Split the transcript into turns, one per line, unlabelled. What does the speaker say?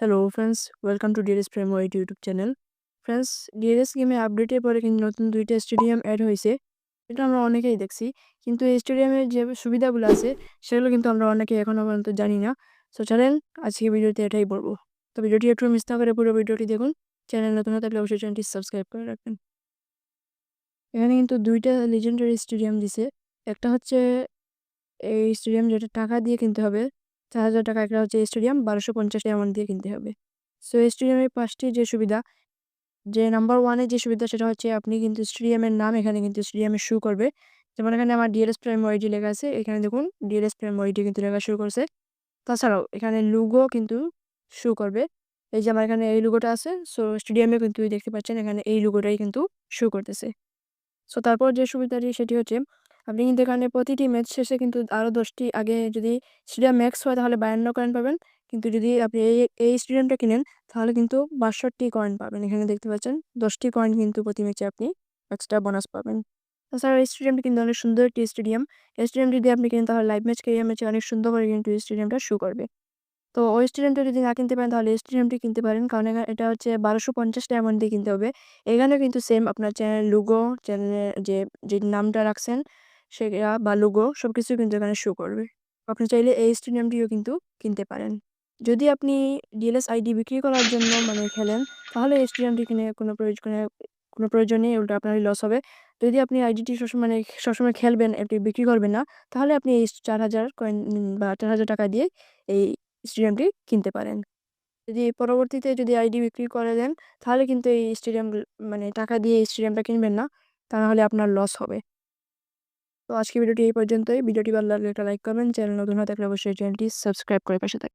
Hello friends welcome to DRS Prem white YouTube channel friends DRS গেমে আপডেটের পরে কিন্তু নতুন দুইটা স্টেডিয়াম অ্যাড হয়েছে। এটা আমরা অনেকেই দেখছি, কিন্তু এই স্টেডিয়ামের যে সুবিধাগুলো আছে, সেগুলো কিন্তু আমরা অনেকে এখনও পর্যন্ত জানি না। সো চ্যানেল আজকে ভিডিওতে এটাই বলব। তো ভিডিওটি একটু মিস না করে পুরো ভিডিওটি দেখুন। চ্যানেল নতুন থাকলে অবশ্যই চ্যানেলটি সাবস্ক্রাইব করে রাখবেন। এখানে কিন্তু দুইটা লিজেন্ডারি স্টেডিয়াম দিছে। একটা হচ্ছে এই স্টেডিয়াম যেটা টাকা দিয়ে কিনতে হবে। চার হাজার টাকা একটা হচ্ছে স্টেডিয়াম, বারোশো পঞ্চাশ অ্যামাউন্ট দিয়ে কিনতে হবে। সো স্টেডিয়ামের পাঁচটি যে সুবিধা, যে নাম্বার ওয়ানে যে সুবিধা সেটা হচ্ছে আপনি কিন্তু স্টেডিয়ামের নাম এখানে কিন্তু স্টেডিয়ামে শু করবে। যেমন এখানে আমার ডিএলএস প্রাইম ওয়াইডি লেখা আছে, এখানে দেখুন ডিএলএস প্রাইম ওয়াইডি কিন্তু লেখা শুরু করছে। তাছাড়াও এখানে লুগো কিন্তু শু করবে। এই যে আমার এখানে এই লুগোটা আছে সো স্টেডিয়ামে কিন্তু দেখতে পাচ্ছেন এখানে এই লুগোটাই কিন্তু শু করতেছে। সো তারপর যে সুবিধাটি সেটি হচ্ছে আপনি কিন্তু এখানে প্রতিটি ম্যাচ শেষে কিন্তু আরও দশটি আগে যদি স্টেডিয়াম ম্যাক্স হয় তাহলে বায়ান্ন কয়েন পাবেন। কিন্তু যদি আপনি এই এই স্টেডিয়ামটা কিনেন তাহলে কিন্তু বাষট্টি কয়েন পাবেন। এখানে দেখতে পাচ্ছেন দশটি কয়েন কিন্তু প্রতি ম্যাচে আপনি এক্সট্রা বোনাস পাবেন। তাছাড়া এই স্টেডিয়ামটি কিন্তু অনেক সুন্দর একটি স্টেডিয়াম এই স্টেডিয়াম যদি আপনি কিনেন তাহলে লাইভ ম্যাচ ক্যারিয়ার ম্যাচে অনেক সুন্দর করে কিন্তু এই স্টেডিয়ামটা শু করবে। তো ওই স্টেডিয়ামটা যদি না কিনতে পারেন তাহলে এই স্টেডিয়ামটি কিনতে পারেন। কারণ এটা হচ্ছে বারোশো পঞ্চাশ অ্যামাউন্ট দিয়ে কিনতে হবে। এখানেও কিন্তু সেম আপনার চ্যানেল লুগো চ্যানেলের যে যে নামটা রাখছেন সেটা বা লোগো সব কিছু কিন্তু এখানে শো করবে। আপনি চাইলে এই স্টেডিয়ামটিও কিন্তু কিনতে পারেন। যদি আপনি ডিএলএস আইডি বিক্রি করার জন্য মানে খেলেন, তাহলে এই স্টেডিয়ামটি কিনে কোনো প্রয়োজন কোনো প্রয়োজন উল্টো আপনারই লস হবে। যদি আপনি আইডিটি সবসময় মানে সবসময় খেলবেন, এটি বিক্রি করবেন না, তাহলে আপনি এই চার হাজার কয়েন বা চার হাজার টাকা দিয়ে এই স্টেডিয়ামটি কিনতে পারেন। যদি পরবর্তীতে যদি আইডি বিক্রি করে দেন, তাহলে কিন্তু এই স্টেডিয়াম মানে টাকা দিয়ে এই স্টেডিয়ামটা কিনবেন না, তাহলে আপনার লস হবে। তো আজকে ভিডিওটি এই পর্যন্তই। ভিডিওটি ভালো লাগলে একটা লাইক করবেন চ্যানেল নতুন হয়ে থাকলে অবশ্যই চ্যানেলটি সাবস্ক্রাইব করে পাশে থাকবেন